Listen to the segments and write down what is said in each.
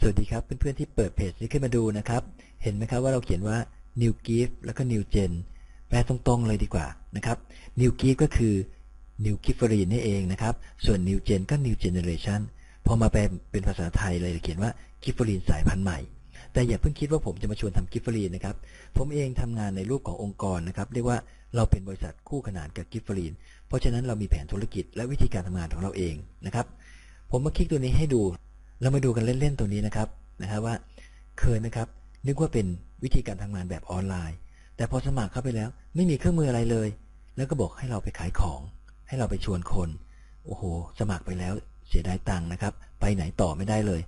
สวัสดีครับเพื่อนๆที่เปิดเพจนี้ขึ้นมาดูนะครับ เห็นไหมครับว่าเราเขียนว่า new gift แล้วก็ new gen แปลตรงๆเลยดีกว่านะครับ new gift ก็คือ new giftering นี่เองนะครับ ส่วน new gen ก็ new generation พอมาแปลเป็นภาษาไทยเลยเขียนว่า giftering สายพันธุ์ใหม่ แต่อย่าเพิ่งคิดว่าผมจะมาชวนทำ giftering นะครับ ผมเองทำงานในรูปขององค์กรนะครับ เรียกว่าเราเป็นบริษัทคู่ขนานกับ giftering เพราะฉะนั้นเรามีแผนธุรกิจและวิธีการทำงานของเราเองนะครับ ผมมาคลิกตัวนี้ให้ดู เรามาดูกันเล่นๆตัวนี้นะครับนะครับว่าเคยไหมครับนึกว่าเป็นวิธีการทำงานแบบออนไลน์ แต่พอสมัครเข้าไปแล้ว ไม่มีเครื่องมืออะไรเลย แล้วก็บอกให้เราไปขายของ ให้เราไปชวนคน โอ้โห สมัครไปแล้วเสียดายตังค์นะครับ ไปไหนต่อไม่ได้เลย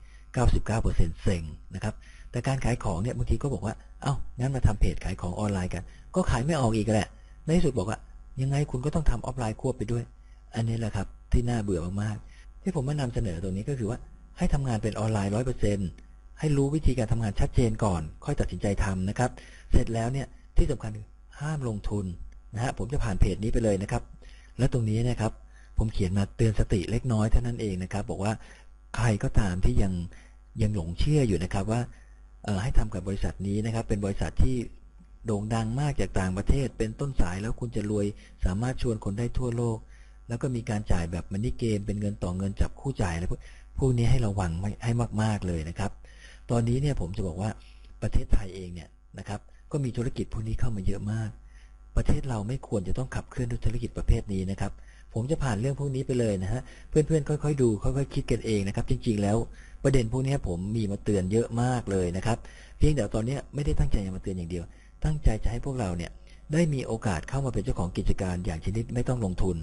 99%เซ็งนะครับ แต่การขายของเนี่ยบางทีก็บอกว่า เอ้า งั้นมาทำเพจขายของออนไลน์กัน ก็ขายไม่ออกอีกแหละ ในที่สุดบอกว่า ยังไงคุณก็ต้องทำออฟไลน์ควบไปด้วย อันนี้แหละครับที่น่าเบื่อมากๆที่ผมมานำเสนอตรงนี้ก็คือว่า ให้ทำงานเป็นออนไลน์ร้อยเปอร์เซ็นให้รู้วิธีการทำงานชัดเจนก่อน ค่อยตัดสินใจทำนะครับ เสร็จแล้วเนี่ยที่สำคัญห้ามลงทุนนะฮะผมจะผ่านเพจนี้ไปเลยนะครับ แล้วตรงนี้นะครับผมเขียนมาเตือนสติเล็กน้อยเท่านั้นเองนะครับ บอกว่าใครก็ตามที่ยังยังหลงเชื่ออยู่นะครับว่าให้ทำกับบริษัทนี้นะครับ เป็นบริษัทที่โด่งดังมากจากต่างประเทศ เป็นต้นสายแล้วคุณจะรวยสามารถชวนคนได้ทั่วโลก แล้วก็มีการจ่ายแบบมันนี่เกม เป็นเงินต่อเงินจับคู่จ่ายอะไรพวกพวกนี้ให้ระวังให้มาก ๆเลยนะครับ ตอนนี้เนี่ยผมจะบอกว่าประเทศไทยเองเนี่ยนะครับก็มีธุรกิจพวกนี้เข้ามาเยอะมาก ประเทศเราไม่ควรจะต้องขับเคลื่อนด้วยธุรกิจประเภทนี้นะครับ ผมจะผ่านเรื่องพวกนี้ไปเลยนะฮะเพื่อนๆค่อยๆดูค่อยๆคิดกันเองนะครับ จริงๆแล้วประเด็นพวกนี้ผมมีมาเตือนเยอะมากเลยนะครับ เพียงแต่ตอนนี้ไม่ได้ตั้งใจจะมาเตือนอย่างเดียว ตั้งใจจะให้พวกเราเนี่ยได้มีโอกาสเข้ามาเป็นเจ้าของกิจการอย่างชนิดไม่ต้องลงทุน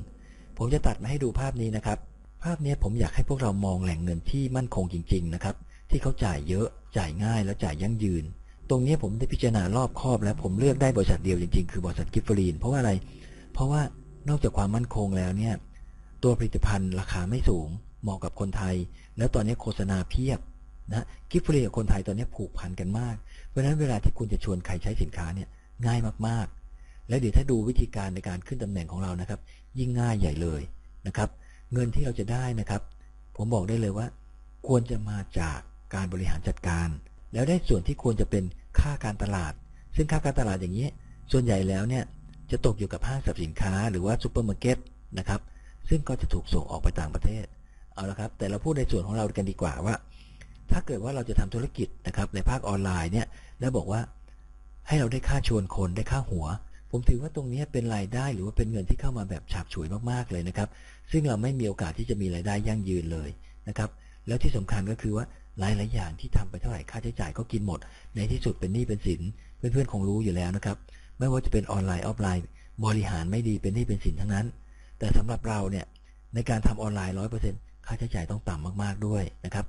ผมจะตัดมาให้ดูภาพนี้นะครับ ภาพนี้ผมอยากให้พวกเรามองแหล่งเงินที่มั่นคงจริง ๆ นะครับ ที่เขาจ่ายเยอะจ่ายง่ายแล้วจ่ายยั่งยืน ตรงนี้ผมได้พิจารณารอบคอบแล้วผมเลือกได้บริษัทเดียวจริงๆ คือบริษัทกิฟฟรีนเพราะว่าอะไร เพราะว่านอกจากความมั่นคงแล้วเนี่ยตัวผลิตภัณฑ์ราคาไม่สูงเหมาะกับคนไทย แล้วตอนนี้โฆษณาเพียบนะกิฟฟรีกับคนไทยตอนนี้ผูกพันกันมาก เพราะฉะนั้นเวลาที่คุณจะชวนใครใช้สินค้าเนี่ยง่ายมากๆ แล้วเดี๋ยวถ้าดูวิธีการในการขึ้นตำแหน่งของเรานะครับ ยิ่งง่ายใหญ่เลยนะครับ เงินที่เราจะได้นะครับ ผมบอกได้เลยว่า ควรจะมาจากการบริหารจัดการ แล้วได้ส่วนที่ควรจะเป็นค่าการตลาด ซึ่งค่าการตลาดอย่างนี้ ส่วนใหญ่แล้วเนี่ยจะตกอยู่กับห้างสรรพสินค้าหรือว่าซูเปอร์มาร์เก็ตนะครับ ซึ่งก็จะถูกส่งออกไปต่างประเทศ เอาละครับ แต่เราพูดในส่วนของเรากันดีกว่าว่า ถ้าเกิดว่าเราจะทำธุรกิจนะครับในภาคออนไลน์เนี่ย แล้วบอกว่าให้เราได้ค่าชวนคนได้ค่าหัว ผมถือว่าตรงนี้เป็นรายได้หรือว่าเป็นเงินที่เข้ามาแบบฉาบฉวยมากๆเลยนะครับ ซึ่งเราไม่มีโอกาสที่จะมีรายได้ยั่งยืนเลยนะครับ แล้วที่สำคัญก็คือว่าหลายๆอย่างที่ทำไปเท่าไหร่ค่าใช้จ่ายก็กินหมด ในที่สุดเป็นหนี้เป็นสินเพื่อนๆคงรู้อยู่แล้วนะครับ ไม่ว่าจะเป็นออนไลน์ออฟไลน์ บริหารไม่ดีเป็นหนี้เป็นสินทั้งนั้น แต่สำหรับเราเนี่ยในการทำออนไลน์ร้อยเปอร์เซ็นต์ค่าใช้จ่ายต้องต่ำมากๆด้วยนะครับ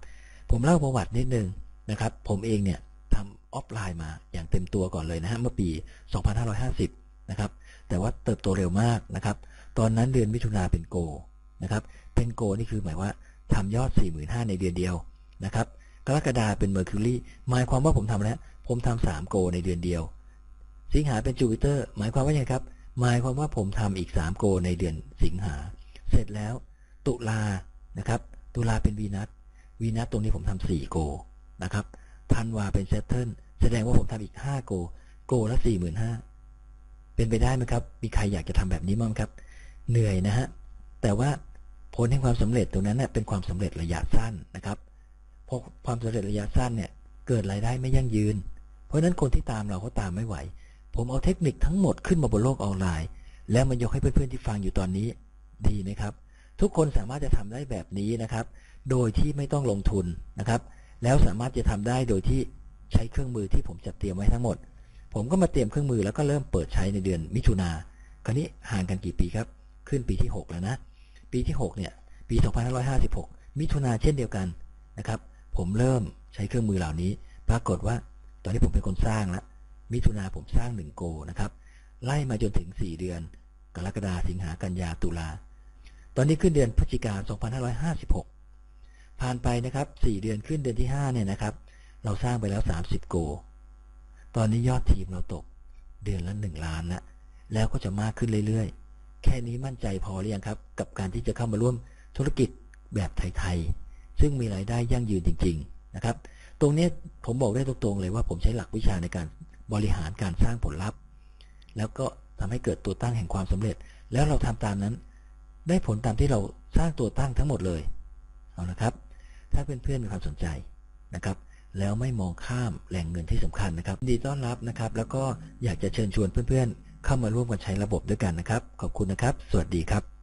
ผมเล่าประวัตินิดนึงนะครับ ผมเองเนี่ยทำออฟไลน์มาอย่างเต็มตัวก่อนเลยนะฮะเมื่อปี 2550 นะครับ แต่ว่าเติบโตเร็วมากนะครับ ตอนนั้นเดือนมิถุนาเป็นโกนะครับ เป็นโกนี่คือหมายว่าทำยอด 45,000ในเดือนเดียวนะครับ กรกฎาเป็นเมอร์คิวรีหมายความว่าผมทำแล้วผมทำสามโกในเดือนเดียว สิงหาเป็นจูปิเตอร์ หมายความว่าไงครับ หมายความว่าผมทำอีก 3 โกในเดือนสิงหา เสร็จแล้ว ตุลานะครับ ตุลาเป็นวีนัสวีนัสตรงนี้ผมทำ4โกนะครับธันวาเป็นเซตเทิลแสดงว่าผมทำอีก 5 โก โกละ4 5 0 0 0 เป็นไปได้ไหมครับ มีใครอยากจะทำแบบนี้มั้งครับ เหนื่อยนะฮะ แต่ว่าผลแห่งความสำเร็จตรงนั้นเน่ยเป็นความสำเร็จระยะสั้นนะครับเพราะความสำเร็จระยะสั้นเนี่ย เกิดรายได้ไม่ยั่งยืน เพราะฉะนั้นคนที่ตามเราเขาตามไม่ไหว ผมเอาเทคนิคทั้งหมดขึ้นมาบนโลกออนไลน์ แล้วมายกให้เพื่อนๆที่ฟังอยู่ตอนนี้ดีไหมครับ ทุกคนสามารถจะทำได้แบบนี้นะครับ โดยที่ไม่ต้องลงทุนนะครับ แล้วสามารถจะทำได้โดยที่ใช้เครื่องมือที่ผมจัดเตรียมไว้ทั้งหมด ผมก็มาเตรียมเครื่องมือแล้วก็เริ่มเปิดใช้ในเดือนมิถุนาคราวนี้ห่างกันกี่ปีครับ ขึ้นปีที่ 6 แล้วนะ ปีที่ 6 เนี่ย ปี 2556 มิถุนาเช่นเดียวกันนะครับ ผมเริ่มใช้เครื่องมือเหล่านี้ ปรากฏว่า ตอนนี้ผมเป็นคนสร้างแล้วมิถุนาผมสร้าง1โกนะครับ ไล่มาจนถึง 4 เดือน กรกฎาสิงหากันยาตุลา ตอนนี้ขึ้นเดือนพฤศจิกา2556 ผ่านไปนะครับ 4 เดือนขึ้นเดือนที่5เนี่ยนะครับ เราสร้างไปแล้ว 30 โก ตอนนี้ยอดทีมเราตก เดือนละ1ล้านล้วแล้วก็จะมากขึ้นเรื่อยๆ แค่นี้มั่นใจพอหรือยังครับ กับการที่จะเข้ามาร่วมธุรกิจแบบไทยๆ ซึ่งมีรายได้ยั่งยืนจริง ๆนะครับ ตรงนี้ผมบอกได้ตรงๆเลยว่าผมใช้หลักวิชาในการบริหารการสร้างผลลัพธ์ แล้วก็ทำให้เกิดตัวตั้งแห่งความสำเร็จ แล้วเราทำตามนั้น ได้ผลตามที่เราสร้างตัวตั้งทั้งหมดเลยเอานะครับ ถ้าเพื่อนๆมีความสนใจนะครับ แล้วไม่มองข้ามแหล่งเงินที่สำคัญนะครับ ดีต้อนรับนะครับ แล้วก็อยากจะเชิญชวนเพื่อนๆ เข้ามาร่วมกันใช้ระบบด้วยกันนะครับ ขอบคุณนะครับ สวัสดีครับ